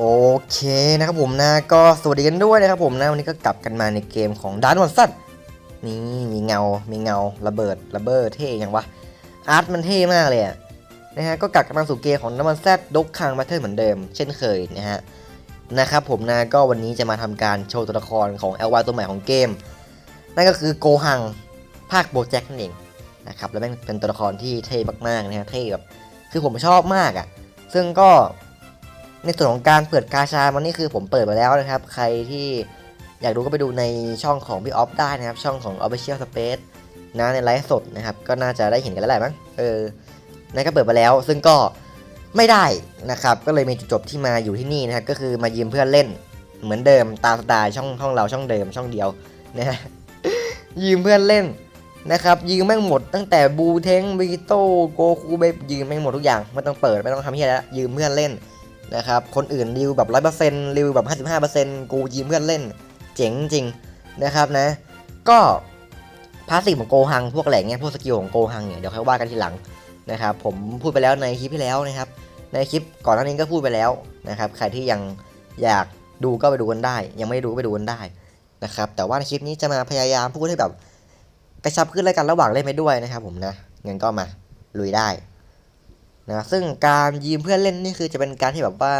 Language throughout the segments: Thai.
โอเคนะครับผมนะก็สวัสดีกันด้วยนะครับผมนะวันนี้ก็กลับกันมาในเกมของดานวันซัตนี่มีเงา มีเงาระเบิดระเบิดเท่ยังวะอาร์ตมันเท่มากเลยอะนะฮะก็กลับกันมาสู่เกมของดานวันซัตดกคังมาเทิลเหมือนเดิม เช่นเคยนะฮะนะครับผมนะก็วันนี้จะมาทำการโชว์ตัวละครของ l อวายตัวใหม่ของเกม นั่นก็คือโกหังภาคโบแจ็คนั่นเองนะครับแล้วแม่งเป็นตัวละครที่เท่มากๆนะฮะเท่แบบคือผมชอบมากอะ่ะซึ่งก็ ในส่วนของการเปิดกาชามันนี่คือผมเปิดไปแล้วนะครับ ใครที่อยากดูก็ไปดูในช่องของพี่ออฟได้นะครับ ช่องของ Official Space นะในไลฟ์สดนะครับ ก็น่าจะได้เห็นกันแล้วแหละมั้งเออนั่นก็เปิดไปแล้ว ซึ่งก็ไม่ได้นะครับ ก็เลยมีจุดจบที่มาอยู่ที่นี่นะครับ ก็คือมายืมเพื่อนเล่นเหมือนเดิมตามสไตล์ช่องช่องเราช่องเดิมช่องเดียวนะฮะยืมเพื่อนเล่นนะครับยืมแม่งหมดตั้งแต่บูเทงบิโต้โกคูเบยืมแม่งหมดทุกอย่างไม่ต้องเปิดไม่ต้องทำเฮียแล้วยืมเพื่อนเล่น นะครับ คนอื่นริวแบบร้อยเปอร์เซ็นต์ริวแบบห้าสิบห้าเปอร์เซ็นต์กูยืมเพื่อนเล่น เจ๋งจริงนะครับนะ ก็พาสซีฟของโกฮังพวกแหล่งเนี้ยพวกสกิลของโกฮังเนี่ยเดี๋ยวค่อยว่ากันทีหลังนะครับผมพูดไปแล้วในคลิปที่แล้วนะครับ ในคลิปก่อนหน้านี้ก็พูดไปแล้วนะครับ ใครที่ยังอยากดูก็ไปดูกันได้ ยังไม่ด้ดูก็ไปดูกันได้นะครับ แต่ว่าในคลิปนี้จะมาพยายามพูดให้แบบกระชับขึ้นแล้วกันระหว่างเล่นไปด้วยนะครับ ผมนะงั้นก็มาลุยได้ นะซึ่งการยืมเพื่อนเล่นนี่คือจะเป็นการที่แบบว่า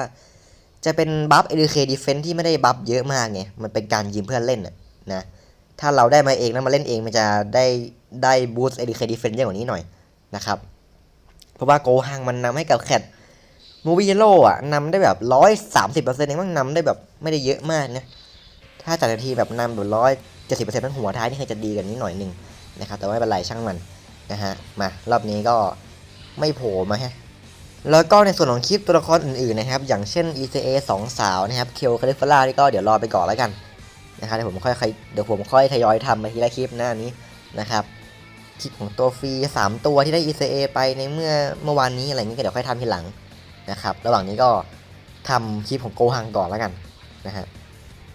จะเป็นบัฟเอ k เคดีเฟนที่ไม่ได้บัฟเยอะมากไงมันเป็นการยืมเพื่อนเล่นนะถ้าเราได้มาเองแล้วมาเล่นเองมันจะได้ได้บูสต์เอ k เคดีเฟนเยอะกว่านี้หน่อยนะครับเพราะว่าโกฮังมันนำให้กับแคทมูวี่โลอะนำได้แบบร้อยสามสิบเปอร์เซ็นต์เองมันนำได้แบบไม่ได้เยอะมากนะถ้าจัดนาทีแบบนำแบบร้อยเจ็ดสิบเปอร์เซ็นต์ทั้งหัวท้ายนี่เคยจะดีกันนิดหน่อยหนึ่งนะครับแต่ว่าไม่เป็นไรช่างมันนะฮะมารอบนี้ก็ ไม่โผล่มาฮะแล้วก็ในส่วนของคลิปตัวละครอื่นๆนะครับ อย่างเช่น ECA 2 สาวนะครับเคียวคาลิฟล่านี่ก็เดี๋ยวรอไปก่อนแล้วกันนะครับเดี๋ยวผมค่อยๆเดี๋ยวผมค่อยทยอยทำมาทีละคลิปหน้านี้นะครับคลิปของตัวฟรี 3 ตัวที่ได้ ECA ไปในเมื่อเมื่อวานนี้อะไรอย่างนี้ก็เดี๋ยวค่อยทำทีหลังนะครับระหว่างนี้ก็ทำคลิปของโกฮังก่อนแล้วกันนะฮะ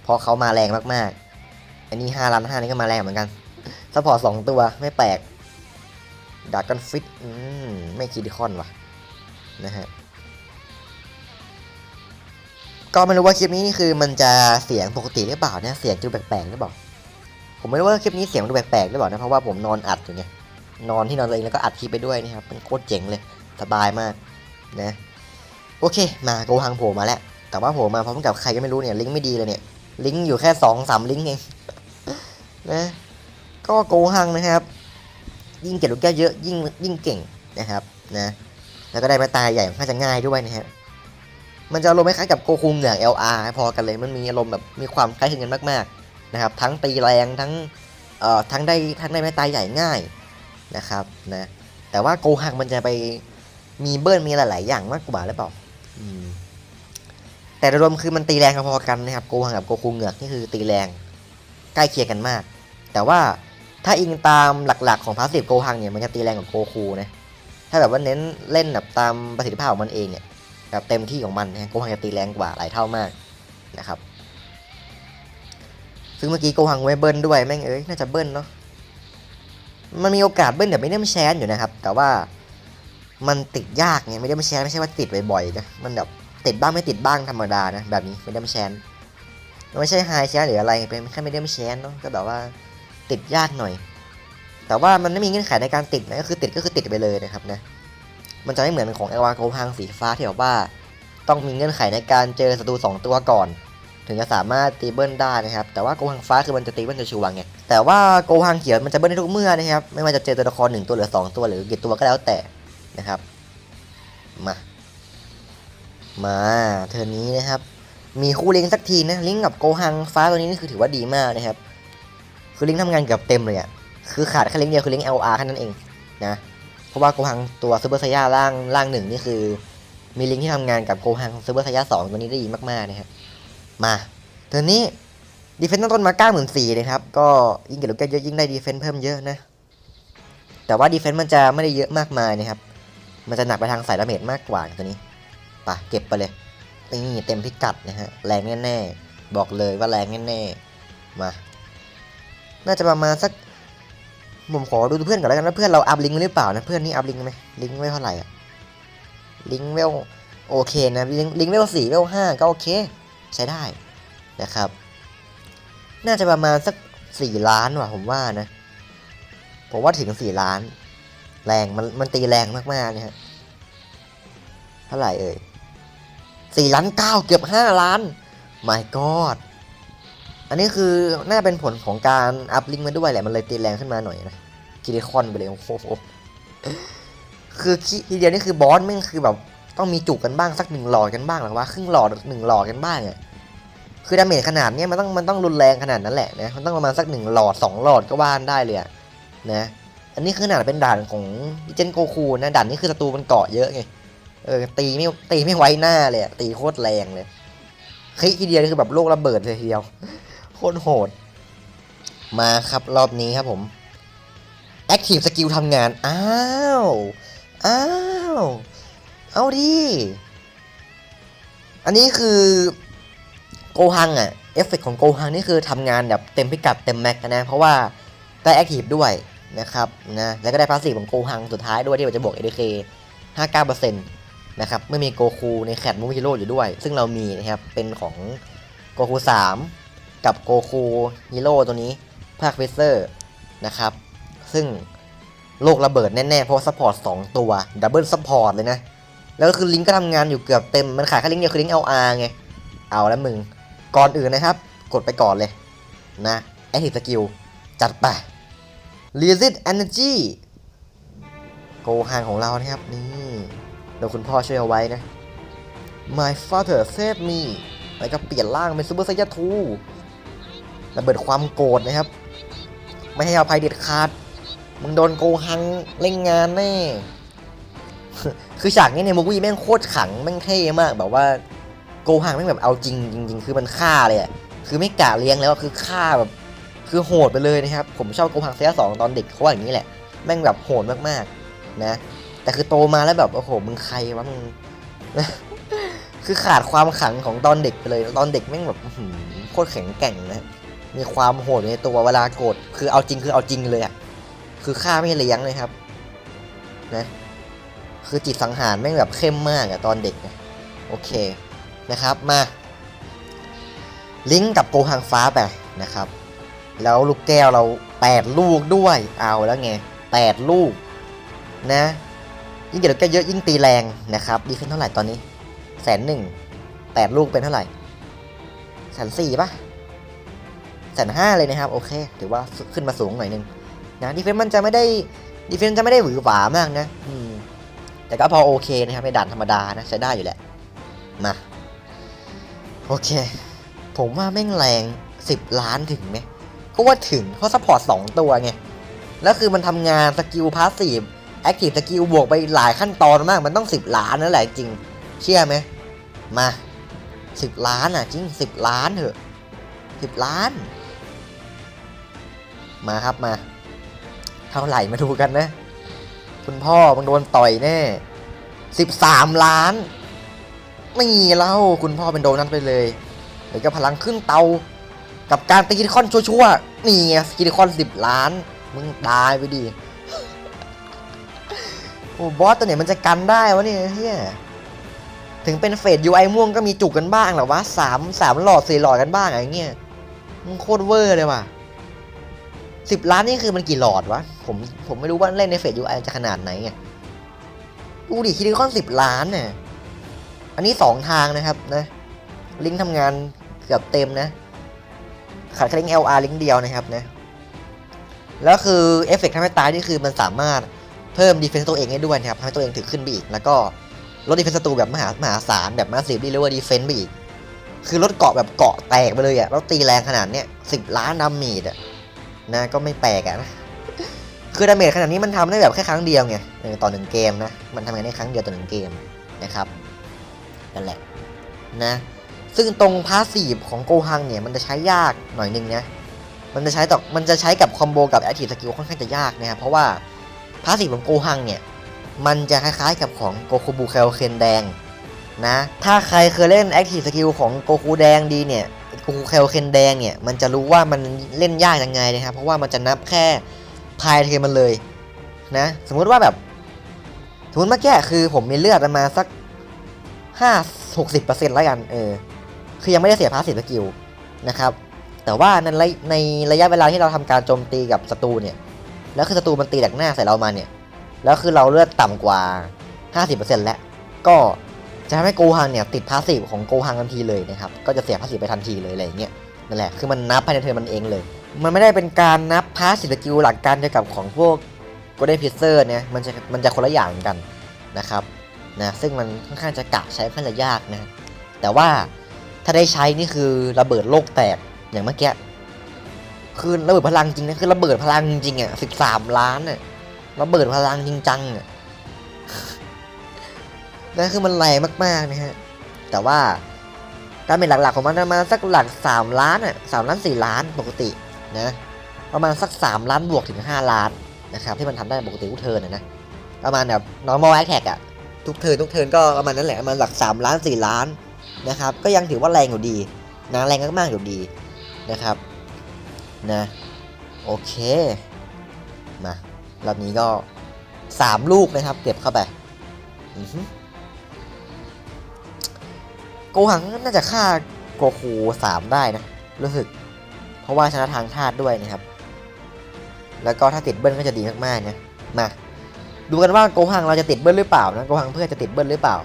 เพราะเขามาแรงมากๆ อันนี้ห้าล้านห้านี่ก็มาแรงเหมือนกันซัพพอร์ตสองตัวไม่แปลก ดากันฟิตอืมไม่คิดคอนว่ะนะฮะ ก็ไม่รู้ว่าคลิปนี้นี่คือมันจะเสียงปกติหรือเปล่านะเสียงดูแปลกๆหรือเปล่า ผมไม่รู้ว่าคลิปนี้เสียงดูแปลกๆหรือเปล่านะเพราะว่าผมนอนอัดอยู่ไงนอนที่นอนตัวเองแล้วก็อัดคลิปไปด้วยนะครับเป็นโคตรเจ๋งเลยสบายมากนะโอเค มาโกฮังโผล่มาแล้ว แต่ว่าโผล่มาพร้อมกับใครก็ไม่รู้เนี่ยลิงก์ไม่ดีเลยเนี่ยลิงก์อยู่แค่สองสามลิงก์เองนะก็โกหังนะครับ ยิ่งเก็บลูกแก้วเยอะยิ่งยิ่งเก่งนะครับนะแล้วก็ได้มาตายใหญ่น่าจะง่ายด้วยนะครับมันจะอารมณ์คล้ายกับโกคุงเหนือ LR พอกันเลยมันมีอารมณ์แบบมีความคล้ายคลึงกันมากๆนะครับทั้งตีแรงทั้งเอ่อทั้งได้ทั้งได้ไม้ตายใหญ่ง่ายนะครับนะแต่ว่าโกหังมันจะไปมีเบิ้ลมีหลายๆอย่างมากกว่าหรือเปล่าอืมแต่รวมคือมันตีแรงพอๆกันนะครับโกฮังกับโกคูเหงือกนี่คือตีแรงใกล้เคียงกันมาก แต่ว่า ถ้าอิงตามหลักๆของพาสซีฟโกฮังเนี่ยมันจะตีแรงกว่าโกคูนะ ถ้าแบบว่าเน้นเล่นแบบตามประสิทธิภาพของมันเองเนี่ยแบบเต็มที่ของมันนะโกฮังจะตีแรงกว่าหลายเท่ามากนะครับ ซึ่งเมื่อกี้โกฮังไม่เบิ้ลด้วยแม่งเอ้ยน่าจะเบิ้ลเนาะ มันมีโอกาสเบิ้ลแบบไม่ได้ม่แชนอยู่นะครับ แต่ว่ามันติดยากไงไม่ได้ม่แชนไม่ใช่ว่าติดบ่อยๆนะ มันแบบติดบ้างไม่ติดบ้างธรรมดานะแบบนี้ไม่ได้ม่แชนไม่ใช่ไฮแชนหรืออะไรเป็นแค่ไม่ได้ม่แชนเนาะก็แบบว่า ติดยากหน่อย แต่ว่ามันไม่มีเงื่อนไขในการติดนะก็คือติดก็คือติดไปเลยนะครับนะมันจะไม่เหมือนของเอวาโกพังสีฟ้าที่แบบว่า ต้องมีเงื่อนไขในการเจอศัตรูสองตัวก่อน ถึงจะสามารถตีเบิลได้นะครับ แต่ว่าโกฮังฟ้าคือมันจะตีเบิลจะชัวร์ไงแต่ว่าโกฮังเขียวมันจะเบิลได้ทุกเมื่อนะครับไม่ว่าจะเจอตัวละครหนึ่งตัวหรือสองตัวหรือกี่ตัวก็แล้วแต่นะครับมามาเทอร์นี้นะครับ มีคู่ลิงสักทีนะลิงกับโกฮังฟ้าตัวนี้นี่คือถือว่าดีมากนะครับ คือลิงก์ทำงานเกือบเต็มเลยอะ่ะ คือขาดแค่ลิงก์เดียวคือลิงก์ LR แค่นั้นเองนะ เพราะว่าโกฮังตัวซูเปอร์ไซย่าล่างล่างหนึ่งนี่คือ มีลิงก์ที่ทำงานกับโกฮังซูเปอร์ไซย่าสองตัวนี้ได้ดีมากๆนะครับ มาเทอร์นนี้ดีเฟนต์ตั้งต้นมา9 4 0 0 0นะครับ ก็ยิ่งเก็บลูกแก้วเยอะยิ่งได้ดีเฟนต์เพิ่มเยอะนะ แต่ว่าดีเฟนต์มันจะไม่ได้เยอะมากมายนะครับ มันจะหนักไปทางสายดาเมจมากกว่าตัวนี้ปะเก็บไปเลยนี่เต็มพิกัดนะฮะ แรงแน่ๆ บอกเลยว่าแรงแน่ๆ มา น่าจะประมาณสักผมขอดูเพื่อนก่อนแล้วกันว่าเพื่อนเราอัพลิงก์หรือเปล่านะเพื่อนนี่อัพลิงก์ไหมลิงก์ไว้เท่าไหร่อะลิงก์เวลโอเคนะลิงลิงเวลสี่เวลห้าก็โอเค ใช้ได้นะครับ น่าจะประมาณสักสี่ล้านว่ะผมว่านะผมว่าถึงสี่ล้าน แรงมันมันตีแรงมากๆนะฮะเท่าไหร่เอ่ยสี่ล้านเก้าเกือบห้าล้าน my god อันนี้คือน่าเป็นผลของการอัพลิงก์มาด้วยแหละมันเลยตีแรงขึ้นมาหน่อยนะกิริคอนไปเลยโอ้โหคือทีเดียวนี่คือบอสแม่งคือแบบต้องมีจุกกันบ้างสักหนึ่งหลอดกันบ้างหรือวะครึ่งหลอดหนึ่งหลอดกันบ้างอะคือดาเมจขนาดเนี้ยมันต้องมันต้องรุนแรงขนาดนั้นแหละนะมันต้องประมาณสักหนึ่งหลอดสองหลอดก็ว่านได้เลยอะนะอันนี้คือขนาดเป็นด่านของดิเจนโกคูนะด่านนี้คือศัตรูมันเกาะเยอะไงเออตีไม่ตีไม่ไว้หน้าเลยตีโคตรแรงเลยทีเดียวนี่คือแบบโลกระเบิดเลยทีเดียว ตรโหด มาครับรอบนี้ครับผม Active Skill ทำงาน อ้าว อ้าว เอาดิ อันนี้คือโกฮังอะเอฟเฟกของโกฮังนี่คือทำงานแบบเต็มพิกัดเต็มแม็กนะ เพราะว่าได้แอคทีฟด้วยนะครับนะแล้วก็ได้พาสซีฟของโกฮังสุดท้ายด้วยที่มันจะบวก ADK 59%นะครับเมื่อมีโกคูในแคดมูฮิโร่อยู่ด้วย ซึ่งเรามีนะครับเป็นของโกคู3 กับโกคูฮีโร่ตัวนี้ภาคเฟเซอร์นะครับ ซึ่งโลกระเบิดแน่ ๆ เพราะซัพพอร์ต2ตัวดับเบิลซัพพอร์ตเลยนะ แล้วก็คือลิงก์ก็ทำงานอยู่เกือบเต็ม มันขายแค่ลิงก์เดียวคือลิงก์ LR ไง เอาแล้วมึง ก่อนอื่นนะครับ กดไปก่อนเลยนะ Active Skill จัดไป r e s i t Energy โกฮังของเรานะครับนี่เดี๋ยวคุณพ่อช่วยเอาไว้นะ My father save me แล้วก็เปลี่ยนร่างเป็นซูเปอร์ไซยาทู ระเบิดความโกรธนะครับ ไม่ให้อภัยเด็ดขาด มึงโดนโกฮังเล่นงานแน่ คือฉากนี้ในมูวี่แม่งโคตรขังแม่งเท่มากแบบว่าโกฮังแม่งแบบเอาจริงจริงๆคือมันฆ่าเลยอะคือไม่กะเลี้ยงแล้วคือฆ่าแบบคือโหดไปเลยนะครับ ผมชอบโกฮังเซียสองตอนเด็กเขาว่าอย่างนี้แหละ แม่งแบบโหดมากๆนะ แต่คือโตมาแล้วแบบโอ้โหมึงใครวะมึงคือขาดความขังของตอนเด็กไปเลย ตอนเด็กแม่งแบบโคตรแข็งแกร่งนะ มีความโหดในตัวเวลาโกรธคือเอาจริงคือเอาจริงเลยอะคือฆ่าไม่เลี้ยงเลยครับนะคือจิตสังหารแม่งแบบเข้มมากอะตอนเด็กนะโอเคนะครับมาลิงก์กับโกหังฟ้าไปนะครับ แล้วลูกแก้วเรา 8 ลูกด้วยเอาแล้วไง 8 ลูกนะยิ่งเกิดลูกแก้วเยอะยิ่งตีแรงนะครับ ดีขึ้นเท่าไหร่ตอนนี้แสนหนึ่งแปดลูกเป็นเท่าไหร่แสนสี่ปะ แสนห้าเลยนะครับ โอเค ถือว่าขึ้นมาสูงหน่อยนึงนะดีเฟนต์มันจะไม่ได้ดีเฟนต์จะไม่ได้หวือหวามากนะอืมแต่ก็พอโอเคนะครับในด่านธรรมดานะใช้ได้อยู่แหละ มา โอเค ผมว่าแม่งแรง 10 ล้านถึงไหมก็ว่าถึงเพราะซัพพอร์ต2ตัวไง แล้วคือมันทำงานสกิลพาสซีฟแอคทีฟสกิลบวกไปหลายขั้นตอนมาก มันต้อง 10 ล้านนั่นแหละจริง เชื่อไหม มา 10 ล้านอะจริง 10 ล้านเถอะ 10 ล้าน มาครับมา เท่าไหร่มาดูกันนะ คุณพ่อมึงโดนต่อยแน่13ล้าน ไม่เล่าคุณพ่อเป็นโดนัทไปเลยเดี๋ยวก็พลังขึ้นเตา กับการตีกิคอนชั่วๆนี่ไงกิคอนสิบล้าน มึงตายไปดิโอ้บอสตัวไหนมันจะกันได้วะเนี่ยเฮียถึงเป็นเฟดยูไอม่วงก็มีจุกกันบ้างแหรอวะสามสามหลอดสี่หลอดกันบ้างอะไรเงี้ยมึงโคตรเวอร์เลยว่ะ สิบล้านนี่คือมันกี่หลอดวะ ผมผมไม่รู้ว่าเล่นในเฟดยูไอจะขนาดไหนไงดูดิคิริคอนสิบล้านเนี่ยอันนี้สองทางนะครับนะ ลิงก์ทำงานเกือบเต็มนะ ขาดแค่ลิงก์ LR ลิงก์เดียวนะครับนะ แล้วคือเอฟเฟกต์ทำให้ตายนี่คือมันสามารถเพิ่มดีเฟนซ์ตัวเองได้ด้วยนะครับทำให้ตัวเองถึงขึ้นไปอีก แล้วก็ลดดีเฟนซ์ศัตรูแบบมหามหาศาลแบบมาสิบดีเรียกว่าดีเฟนซ์ไปอีก คือลดเกาะแบบเกาะแตกไปเลยอะแล้วตีแรงขนาดเนี้ยสิบล้านดาเมจอะ นะก็ไม่แปลกอะนะคือดาเมจขนาดนี้มันทำได้แบบแค่ครั้งเดียวไงต่อหนึ่งเกมนะมันทำงานได้ครั้งเดียวต่อหนึ่งเกมนะครับนั่นแหละนะซึ่งตรงพาสซีฟของโกฮังเนี่ยมันจะใช้ยากหน่อยนึงนะมันจะใช้ต่อมันจะใช้กับคอมโบกับแอคทีฟสกิลค่อนข้างจะยากนะครับเพราะว่าพาสซีฟของโกฮังเนี่ยมันจะคล้ายๆกับของโกคูบูเคลเคนแดงนะถ้าใครเคยเล่นแอคทีฟสกิลของโกคูแดงดีเนี่ย โกคูเคลเคนแดงเนี่ยมันจะรู้ว่ามันเล่นยากยังไงนะครับ เพราะว่ามันจะนับแค่พายเทมันเลยนะสมมุติว่าแบบสมมติเมื่อกี้คือผมมีเลือดประมาณสักห้าหกสิบเปอร์เซ็นต์แล้วกันเออคือยังไม่ได้เสียพาสซีฟสกิลนะครับแต่ว่าในในระยะเวลาที่เราทำการโจมตีกับศัตรูเนี่ยแล้วคือศัตรูมันตีจากหน้าใส่เรามาเนี่ยแล้วคือเราเลือดต่ำกว่า 50%แล้วก็ จะทำให้โกฮังเนี่ยติดพาสซีฟของโกฮังทันทีเลยนะครับก็จะเสียพาสซีฟไปทันทีเลยอะไรอย่างเงี้ยนั่นแหละคือมันนับภายในเทิร์นมันเองเลย มันไม่ได้เป็นการนับพาสซีฟสกิลหลักการเดียวกับของพวกโกลเด้นพิเซอร์เนี่ยมันจะมันจะคนละอย่างกันนะครับนะซึ่งมันค่อนข้างจะกะใช้ค่อนข้างจะยากนะแต่ว่าถ้าได้ใช้นี่คือระเบิดโลกแตกอย่างเมื่อกี้คือระเบิดพลังจริงนะคือระเบิดพลังจริงอะสิบสามล้านอะระเบิดพลังจริงจังอะ นั่นคือมันแรงมากๆนะฮะ แต่ว่าการเป็นหลักๆของมันประมาณสักหลักสามล้านอะสามล้านสี่ล้านปกตินะ ประมาณสักสามล้านบวกถึงห้าล้านนะครับที่มันทำได้ปกติทุกเทิร์นนะนะประมาณแบบ normal attack อะทุกเทิร์นทุกเทิร์นก็ประมาณนั้นแหละประมาณหลักสามล้านสี่ล้านนะครับก็ยังถือว่าแรงอยู่ดีนะแรงมากๆอยู่ดีนะครับนะโอเคมารอบนี้ก็สามลูกนะครับ เก็บเข้าไปอือฮึ โกหังน่าจะฆ่าโกคูสามได้นะ รู้สึก เพราะว่าชนะทางธาตุด้วยนะครับ แล้วก็ถ้าติดเบิ้ลก็จะดีมากๆนะมาดูกันว่าโกหังเราจะติดเบิ้ลหรือเปล่านะโกหังเพื่อจะติดเบิ้ลหรือเปล่า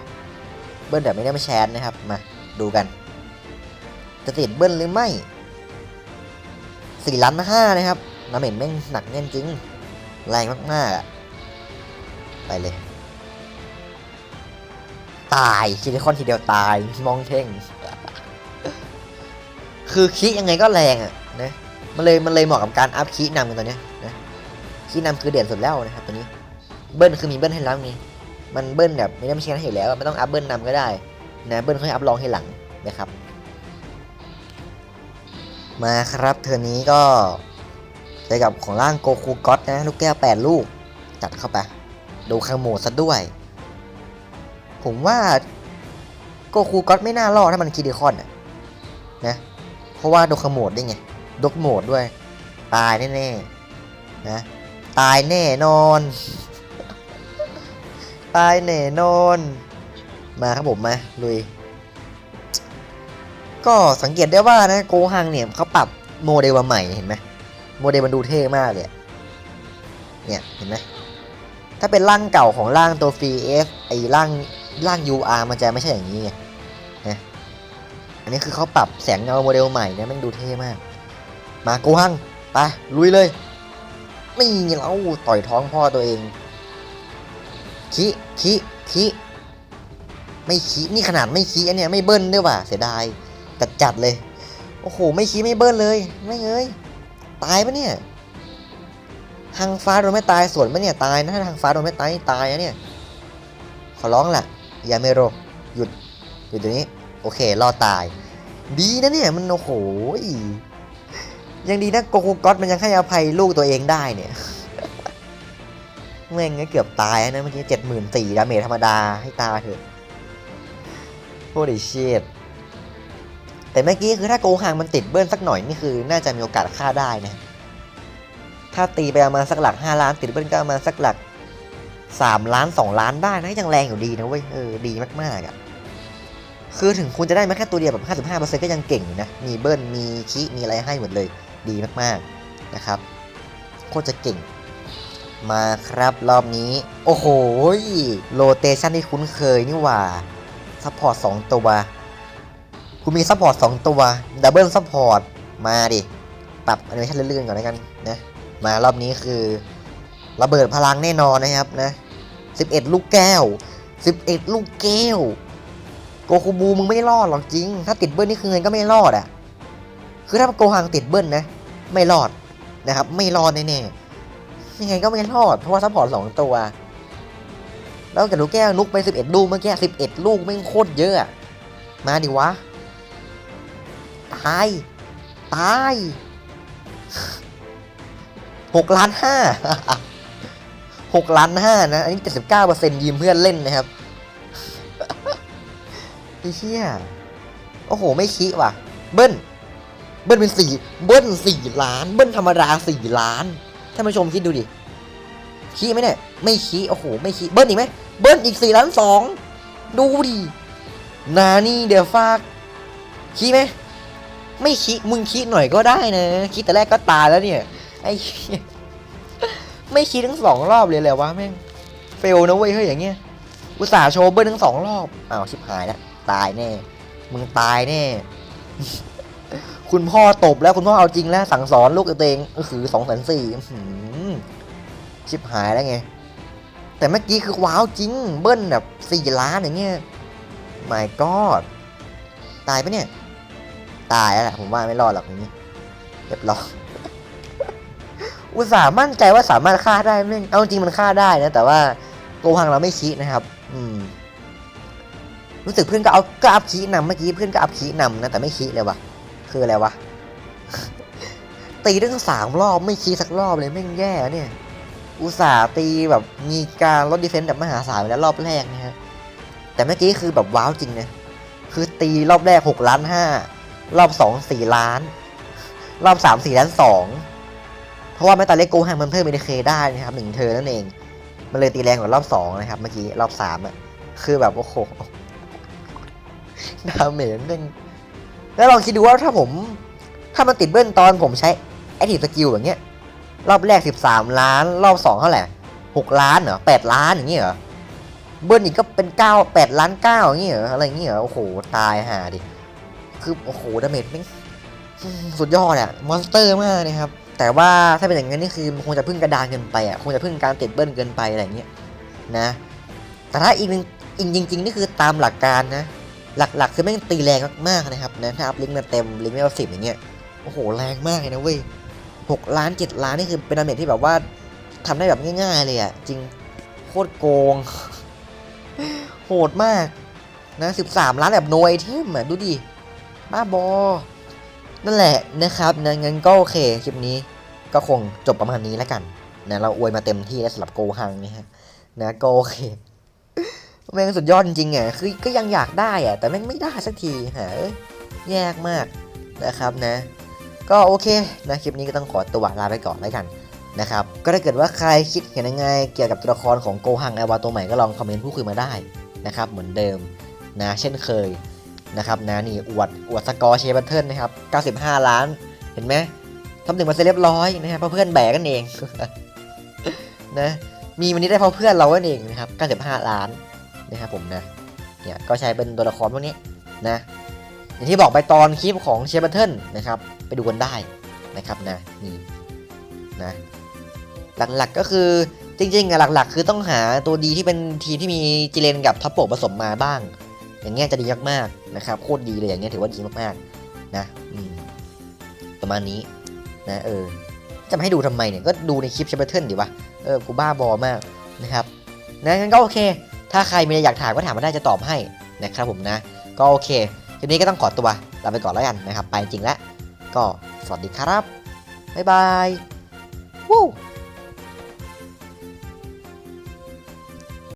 เบิ้ลแต่ไม่ได้มาแชร์นะครับมาดูกัน จะติดเบิ้ลหรือไม่สี่ล้านห้านะครับน้ำเหม็นแม่งหนักแน่นจริงแรงมากๆอะไปเลย ตายซิลิคอนทีเดียวตายมองเท่ง คือคียังไงก็แรงอะนะมันเลยมันเลยเหมาะกับการอัพคีนำกันตอนเนี้ยนะคีนำคือเด่นสุดแล้วนะครับตอนนี้เบิ้ลคือมีเบิ้ลให้แล้วไงมันเบิ้ลแบบไม่ได้ไม่ใช่ให้แล้วไม่ต้องอัพเบิ้ลนำก็ได้นะเบิ้ลค่อยอัพรองให้หลังนะครับ มาครับเทอนี้ก็เจอกับของร่างโกคูก็อตนะลูกแก้ว8ลูกจัดเข้าไป ดูข้างโหมดซะด้วย ผมว่าโกคูก็ไม่น่ารอดถ้ามันคิดิคอนอะนะ เพราะว่าดูข้างโหมดได้ไงดกโหมดด้วย ตายแน่ๆนะ ตายแน่นอน ตายแน่นอน มาครับผมมาลุย ก็สังเกตได้ว่านะโกฮังเนี่ยเขาปรับโมเดลมาใหม่เห็นไหมโมเดลมันดูเท่มากเลยเนี่ยเห็นไหมถ้าเป็นร่างเก่าของร่างตัวฟรีเอฟไอ้ร่าง ร่าง UR มันจะไม่ใช่อย่างนี้ไงนะอันนี้คือเขาปรับแสงเงาโมเดลใหม่เนี่ยมันดูเท่มาก มาโกฮังไปลุยเลยนี่เราต่อยท้องพ่อตัวเองคิคิคิไม่คินี่ขนาดไม่คิอันเนี้ยไม่เบิ้ลด้วยว่ะเสียดายจัดจัดเลย โอ้โห ไม่ชี้ไม่เบิ้ลเลย ไม่เอ้ยตายปะเนี่ยทางฟ้าโดนไม่ตายส่วนปะเนี่ยตายนะถ้าทางฟ้าโดนไม่ตายตายนะเนี่ยขอร้องแหละ ย่าเมโรหยุดหยุดเดี๋ยวนี้ โอเครอดตาย ดีนะเนี่ยมันโอ้โหยังดีนะโกโกก็อตมันยังให้อภัยลูกตัวเองได้เนี่ยแม่งเกือบตายนะเมื่อกี้เจ็ดหมื่นสี่ดาเมจธรรมดาให้ตาเถอะโอ้ดิชิตแต่เมื่อกี้คือถ้าโกฮังมันติดเบิ้ลสักหน่อยนี่คือ น่าจะมีโอกาสฆ่าได้นะ ถ้าตีไปประมาณสักหลัก 5 ล้านติดเบิ้ลก็ประมาณสักหลัก 3 ล้าน 2 ล้านได้นะยังแรงอยู่ดีนะเว้ยเออดีมากๆอะ่ะคือถึงคุณจะได้มาแค่ตัวเดียวแบบ 55%ก็ยังเก่งอยู่นะ มีเบิ้ลมีคีมีอะไรให้หมดเลยดีมากๆนะครับโคตรจะเก่ง มาครับรอบนี้ โอ้โหโรเตชันที่คุ้นเคยนี่หว่าซัพพอร์ต2ตัว คุณมีซัพพอร์ตสองตัวดับเบิลซัพพอร์ตมาดิ ปรับแอนิเมชันเลื่อนๆก่อนแล้วกันนะ มารอบนี้คือ ระเบิดพลังแน่นอนนะครับนะ 11 ลูกแก้ว 11 ลูกแก้ว โกคูบูมึงไม่รอดหรอกจริง ถ้าติดเบิ้ลนี่คือเงินก็ไม่รอดอะ คือถ้าโกฮังติดเบิ้ลนะ ไม่รอดนะครับ ไม่รอดแน่ๆยังไงก็ไม่รอด เพราะว่าซัพพอร์ตสองตัว แล้วกับลูกแก้วนุกไป 11 ลูกเมื่อกี้ 11 ลูกไม่โคตรเยอะอะมาดิวะ ตาย ตายหกล้านห้า หกล้านห้านะ อันนี้เจ็ดสิบเก้าเปอร์เซ็นต์ยืมเพื่อนเล่นนะครับไอ้เหี้ยโอ้โห ไม่คิว่ะ เบิ้ล เบิ้ลเป็นสี่เบิ้ลสี่ล้าน เบิ้ลธรรมดาสี่ล้าน ท่านผู้ชมคิดดูดิคีไหมเนี่ย ไม่คีโอ้โห ไม่คีเบิ้ลอีกไหม เบิ้ลอีกสี่ล้านสอง ดูดิ นานี่เดี๋ยวฝากขี้ไหม ไม่ขี้มึงขี้หน่อยก็ได้นะขี้แต่แรกก็ตายแล้วเนี่ย ไอ้เหี้ย ไม่ขี้ทั้งสองรอบเลยแหละวะแม่งเฟลนะเว้ยเฮ้ยอย่างเงี้ยอุตส่าห์โชว์เบิ้ลทั้งสองรอบอ้าวชิบหายแล้วตายแน่ มึงตายแน่ คุณพ่อตบแล้วคุณพ่อเอาจริงแล้ว สั่งสอนลูกตัวเองก็คือสองแสนสี่ชิบหายแล้วไง แต่เมื่อกี้คือว้าวจริง เบิ้ลแบบสี่ล้านอย่างเงี้ย my god ตายปะเนี่ย ตายแล้วแหละผมว่าไม่รอดหรอกอย่างนี้เรียบร้อย อุตส่าห์มั่นใจว่าสามารถฆ่าได้แม่งเอาจริงมันฆ่าได้นะ แต่ว่าโกหังเราไม่คิดนะครับ อืม รู้สึกเพื่อนก็เอาก็อัพคีนำเมื่อกี้เพื่อนก็อัพคีนำนะแต่ไม่คีเลยว่ะ คืออะไรวะตีได้ทั้งสามรอบไม่คีสักรอบเลยแม่งแย่เนี่ย อุตส่าห์ตีแบบมีการลดดีเฟนต์แบบมหาศาลไปแล้วรอบแรกนะฮะแต่เมื่อกี้คือแบบว้าวจริงนะคือตีรอบแรกหกล้านห้ารอบสองสี่ล้าน รอบสามสี่ล้านสอง เพราะว่าแม้แต่เล็กโกหังมันเพิ่มเอเคได้นะครับหนึ่งเธอนั่นเอง มันเลยตีแรงกว่ารอบสองนะครับ เมื่อกี้รอบสามอะคือแบบโอ้โหดาเมจเป็นแล้วลองคิดดูว่าถ้าผม ถ้ามันติดเบิ้ลตอนผมใช้แอคทีฟสกิลอย่างเงี้ย รอบแรก 13 ล้าน รอบ2เท่าไหร่6ล้านเหรอ8ล้านอย่างเงี้ยเหรอเบิ้ลอีกก็เป็น9 8ล้าน9อย่างเงี้ยเหรออะไรอย่างเงี้ยเหรอโอ้โหตายห่าดิคือโอ้โหดาเมจแม่งสุดยอดอะมอนสเตอร์มากนะครับ แต่ว่าถ้าเป็นอย่างนั้นนี่คือมันคงจะพึ่งกระดานเกินไปอะคงจะพึ่งการติดเบิ้ลเกินไปอะไรเงี้ยนะแต่ถ้าอีกหนึ่งอีกจริง ๆ นี่คือตามหลักการนะ หลักๆ คือแม่งตีแรงมากๆนะครับนะถ้าอัพลิงก์มาเต็มลิงก์ไม่เอาสิบอย่างเงี้ยโอ้โหแรงมากเลยนะเว้ยหกล้านเจ็ดล้านนี่คือเป็นดาเมจที่แบบว่าทำได้แบบง่ายๆเลยอะจริงโคตรโกง โหดมากนะสิบสามล้านแบบโนไอเทมอะดูดิบ้าบอ นั่นแหละนะครับนะงั้นก็โอเคคลิปนี้ก็คงจบประมาณนี้แล้วกันนะเราอวยมาเต็มที่แล้วสำหรับโกฮังนี่ฮะนะก็โอเคแม่งสุดยอดจริงๆอะคือก็ยังอยากได้อะแต่แม่งไม่ได้สักทีหาเอ้ยแยกมากนะครับนะ ก็โอเคนะคลิปนี้ก็ต้องขอตัวลาไปก่อนแล้วกันนะครับก็ถ้าเกิดว่าใครคิดเห็นยังไง เกี่ยวกับตัวละครของโกฮังไอวาตัวใหม่ก็ลองคอมเมนต์พูดคุยมาได้นะครับเหมือนเดิมนะเช่นเคย นะครับนะนี่อวดอวดสกอร์เชฟบัตเทิลนะครับ 95 ล้านเห็นไหมทำหนึ่งมาเสร็จเรียบร้อยนะครับเพราะเพื่อนแบกกันเองนะมีวันนี้ได้เพราะเพื่อนเรากันเองนะครับ 95 ล้านนะครับผมนะเนี่ยก็ใช้เป็นตัวละครพวกนี้นะอย่างที่บอกไปตอนคลิปของเชฟบัตเทิลนะครับไปดูกันได้นะครับนะนี่นะหลักๆก็คือจริงๆอะหลักๆ คือต้องหาตัวดีที่เป็นทีมที่มีจิเลนกับทัพโปะผสมมาบ้าง อย่างเงี้ยจะดีมากๆ นะครับโคตรดีเลยอย่างเงี้ยถือว่าดีมากๆนะประมาณนี้นะเออจะมาให้ดูทำไมเนี่ยก็ดูในคลิปเชฟบัตเทิลดีวะเออกูบ้าบอมากนะครับนะงั้นก็โอเค ถ้าใครมีอะไรอยากถามก็ถามมาได้จะตอบให้นะครับผมนะ ก็โอเคทีนี้ก็ต้องขอตัวลาไปก่อนแล้วกันนะครับ ไปจริงแล้วก็สวัสดีครับบ๊ายบายวู้